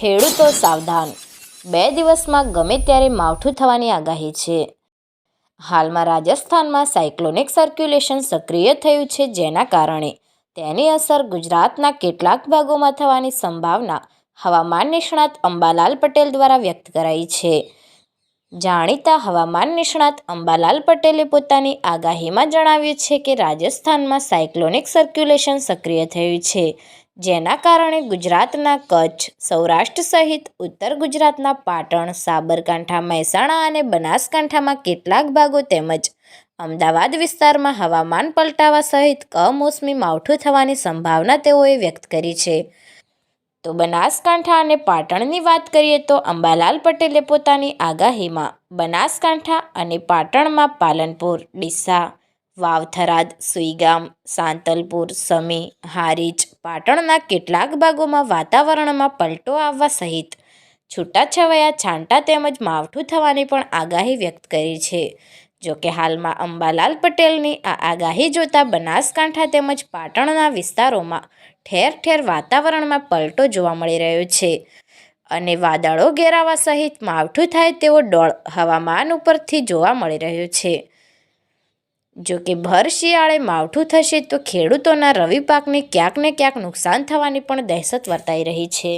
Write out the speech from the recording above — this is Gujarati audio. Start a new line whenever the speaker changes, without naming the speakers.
ખેડૂતો સાવધાન. બે દિવસમાં ગમે ત્યારે માવઠું થવાની આગાહી છે. હાલમાં રાજસ્થાનમાં સાયક્લોનિક સર્ક્યુલેશન સક્રિય થયું છે જેના કારણે તેની અસર ગુજરાતના કેટલાક ભાગોમાં થવાની સંભાવના હવામાન નિષ્ણાત અંબાલાલ પટેલ દ્વારા વ્યક્ત કરાઈ છે. જાણીતા હવામાન નિષ્ણાત અંબાલાલ પટેલે પોતાની આગાહીમાં જણાવ્યું છે કે રાજસ્થાનમાં સાયક્લોનિક સર્ક્યુલેશન સક્રિય થયું છે. જેના કારણે ગુજરાતના કચ્છ, સૌરાષ્ટ્ર સહિત ઉત્તર ગુજરાતના પાટણ, સાબરકાંઠા, મહેસાણા અને બનાસકાંઠામાં કેટલાક ભાગો તેમજ અમદાવાદ વિસ્તારમાં હવામાન પલટાવા સહિત કમોસમી માવઠું થવાની સંભાવના તેઓએ વ્યક્ત કરી છે. તો બનાસકાંઠા અને પાટણની વાત કરીએ તો અંબાલાલ પટેલે પોતાની આગાહીમાં બનાસકાંઠા અને પાટણમાં પાલનપુર, ડીસા વાવથરાદ, સુઈગામ, સાંતલપુર, સમી, હારીજ પાટણના કેટલાક ભાગોમાં વાતાવરણમાં પલટો આવવા સહિત છૂટાછવાયા છાંટા તેમજ માવઠું થવાની પણ આગાહી વ્યક્ત કરી છે. જોકે હાલમાં અંબાલાલ પટેલની આ આગાહી જોતા બનાસકાંઠા તેમજ પાટણના વિસ્તારોમાં ઠેર ઠેર વાતાવરણમાં પલટો જોવા મળી રહ્યો છે અને વાદળો ઘેરાવા સહિત માવઠું થાય તેવો ડોળ હવામાન ઉપરથી જોવા મળી રહ્યો છે. જોકે ભર શિયાળે માવઠું થશે તો ખેડૂતોના રવિ પાકને ક્યાંક ને ક્યાંક નુકસાન થવાની પણ દહેશત વર્તાઈ રહી છે.